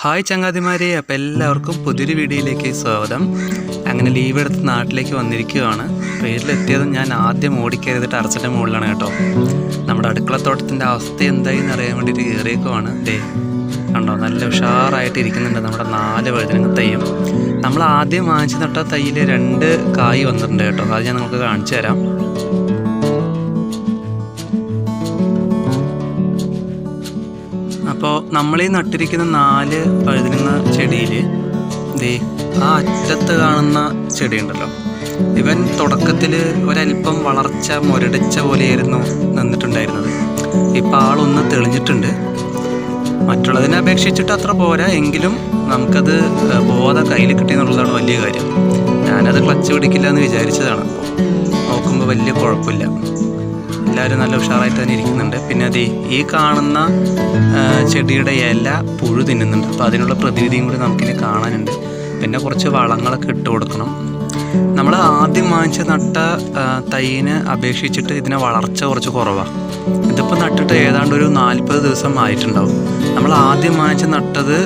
Hi ചങ്ങാതിമാരെ അപ്പം എല്ലാവർക്കും പുതിയൊരു വീഡിയോയിലേക്ക് സ്വാഗതം. അങ്ങനെ ലീവ് എടുത്ത് നാട്ടിലേക്ക് വന്നിരിക്കുകയാണ്. വീട്ടിലെത്തിയതും ഞാൻ ആദ്യം ഓടിക്കരുതിട്ട് അറച്ചിന്റെ മുകളിലാണ് കേട്ടോ. നമ്മുടെ അടുക്കളത്തോട്ടത്തിന്റെ അവസ്ഥ എന്തായി എന്ന് അറിയാൻ വേണ്ടിയിട്ട് കയറിയേക്കുവാണ്. ഡേ കണ്ടോ? നല്ല ഉഷാറായിട്ട് ഇരിക്കുന്നുണ്ട് നമ്മുടെ നാല് വഴുതനങ്ങ തൈയും. നമ്മൾ ആദ്യം വാങ്ങിച്ചു നട്ട തൈയിൽ രണ്ട് കായ് വന്നിട്ടുണ്ട് കേട്ടോ. അത് ഞാൻ നിങ്ങൾക്ക് കാണിച്ചു തരാം. അപ്പോൾ നമ്മൾ ഈ നട്ടിരിക്കുന്ന നാല് പഴുതിരുന്ന ചെടിയിൽ ദേ ആ അറ്റത്ത് കാണുന്ന ചെടി ഉണ്ടല്ലോ ഇവൻ തുടക്കത്തിൽ ഒരല്പം വളർച്ച മുരടിച്ച പോലെയായിരുന്നു നിന്നിട്ടുണ്ടായിരുന്നത്. ഇപ്പം ആളൊന്ന് തെളിഞ്ഞിട്ടുണ്ട്. മറ്റുള്ളതിനെ അപേക്ഷിച്ചിട്ട് അത്ര പോരാ എങ്കിലും നമുക്കത് ബോധ കയ്യിൽ കിട്ടിയെന്നുള്ളതാണ് വലിയ കാര്യം. ഞാനത് ക്ലച്ച് പിടിക്കില്ല എന്ന് വിചാരിച്ചതാണ്. അപ്പോൾ നോക്കുമ്പോൾ വലിയ കുഴപ്പമില്ല. എല്ലാവരും നല്ല ഉഷാറായിട്ട് തന്നെ ഇരിക്കുന്നുണ്ട്. പിന്നെ അത് ഈ കാണുന്ന ചെടിയുടെ ഇല പുഴു തിന്നുന്നുണ്ട്. അപ്പോൾ അതിനുള്ള പ്രതിവിധിയും കൂടി നമുക്കിനി കാണാനുണ്ട്. പിന്നെ കുറച്ച് വളങ്ങളൊക്കെ ഇട്ട് കൊടുക്കണം. നമ്മൾ ആദ്യം വാങ്ങിച്ച നട്ട തൈന് അപേക്ഷിച്ചിട്ട് ഇതിനെ വളർച്ച കുറച്ച് കുറവാണ് ഇതിപ്പോൾ നട്ടിട്ട് ഏതാണ്ട് ഒരു നാൽപ്പത് ദിവസം ആയിട്ടുണ്ടാവും. നമ്മൾ ആദ്യം വാങ്ങിച്ച നട്ടത്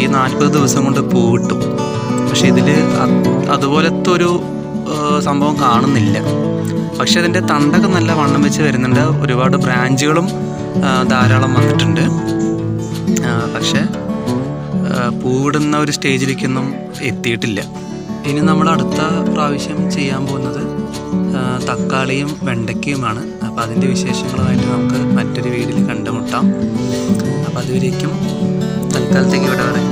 ഈ നാൽപ്പത് ദിവസം കൊണ്ട് പൂവിട്ടു പക്ഷെ ഇതിൽ അതുപോലത്തെ ഒരു സംഭവം കാണുന്നില്ല. പക്ഷെ അതിന്റെ തണ്ടൊക്കെ നല്ല വണ്ണം വെച്ച് വരുന്നുണ്ട്. ഒരുപാട് ബ്രാഞ്ചുകളും ധാരാളം വന്നിട്ടുണ്ട്. പക്ഷെ പൂവിടുന്ന ഒരു സ്റ്റേജിലേക്കൊന്നും എത്തിയിട്ടില്ല. ഇനി നമ്മൾ അടുത്ത പ്രാവശ്യം ചെയ്യാൻ പോകുന്നത് തക്കാളിയും വെണ്ടയ്ക്കയുമാണ്. അപ്പോൾ അതിന്റെ വിശേഷങ്ങളുമായിട്ട് നമുക്ക് മറ്റൊരു വീട്ടിൽ കണ്ടുമുട്ടാം. അപ്പോൾ അതുവരേക്കും തൽക്കാലത്തേക്ക് ഇവിടെ വരെ.